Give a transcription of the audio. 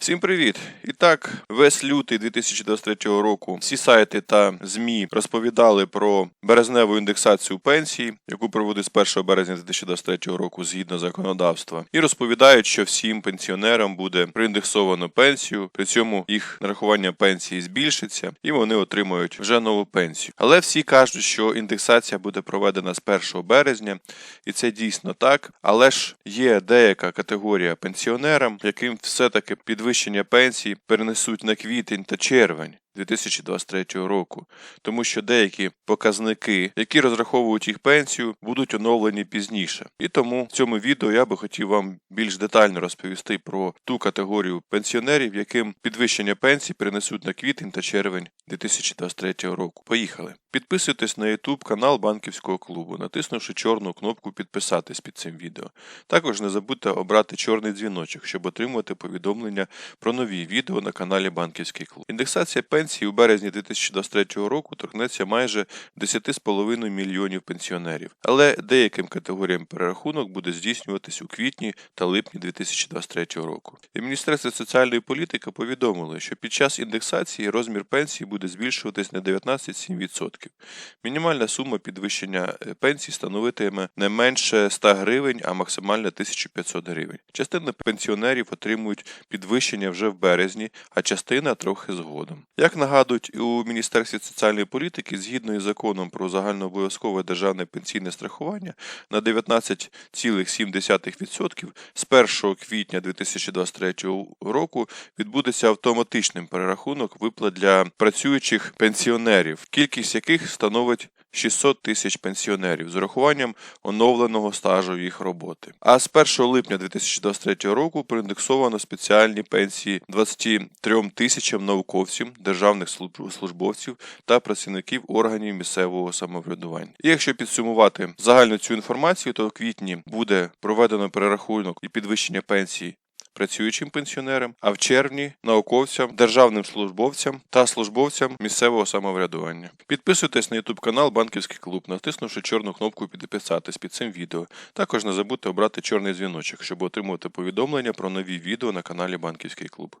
Всім привіт! І так, весь лютий 2023 року всі сайти та ЗМІ розповідали про березневу індексацію пенсій, яку проводить з 1 березня 2023 року згідно законодавства, і розповідають, що всім пенсіонерам буде проіндексовано пенсію, при цьому їх нарахування пенсії збільшиться, і вони отримають вже нову пенсію. Але всі кажуть, що індексація буде проведена з 1 березня, і це дійсно так. Але ж є деяка категорія пенсіонерам, яким все-таки підвищення пенсії перенесуть на квітень та червень. 2023 року, тому що деякі показники, які розраховують їх пенсію, будуть оновлені пізніше. І тому в цьому відео я би хотів вам більш детально розповісти про ту категорію пенсіонерів, яким підвищення пенсії перенесуть на квітень та червень 2023 року. Поїхали! Підписуйтесь на YouTube канал банківського клубу, натиснувши чорну кнопку підписатись під цим відео. Також не забудьте обрати чорний дзвіночок, щоб отримувати повідомлення про нові відео на каналі Банківський клуб. Індексація пенсії у березні 2023 року торкнеться майже 10,5 мільйонів пенсіонерів, але деяким категоріям перерахунок буде здійснюватись у квітні та липні 2023 року. І Міністерство соціальної політики повідомило, що під час індексації розмір пенсії буде збільшуватись на 19,7%. Мінімальна сума підвищення е, пенсії становитиме не менше 100 гривень, а максимально 1500 гривень. Частина пенсіонерів отримують підвищення вже в березні, а частина трохи згодом. Як нагадують у Міністерстві соціальної політики, згідно із законом про загальнообов'язкове державне пенсійне страхування на 19,7% з 1 квітня 2023 року відбудеться автоматичним перерахунок виплат для працюючих пенсіонерів, кількість яких становить 600 тисяч пенсіонерів з урахуванням оновленого стажу їх роботи. А з 1 липня 2023 року проіндексовано спеціальні пенсії 23 тисячам науковців, державних служб- службовців та працівників органів місцевого самоврядування. І якщо підсумувати загальну цю інформацію, то в квітні буде проведено перерахунок і підвищення пенсій працюючим пенсіонерам, а в червні науковцям, державним службовцям та службовцям місцевого самоврядування. Підписуйтесь на YouTube канал Банківський клуб, натиснувши чорну кнопку підписатись під цим відео. Також не забудьте обрати чорний дзвіночок, щоб отримувати повідомлення про нові відео на каналі Банківський клуб.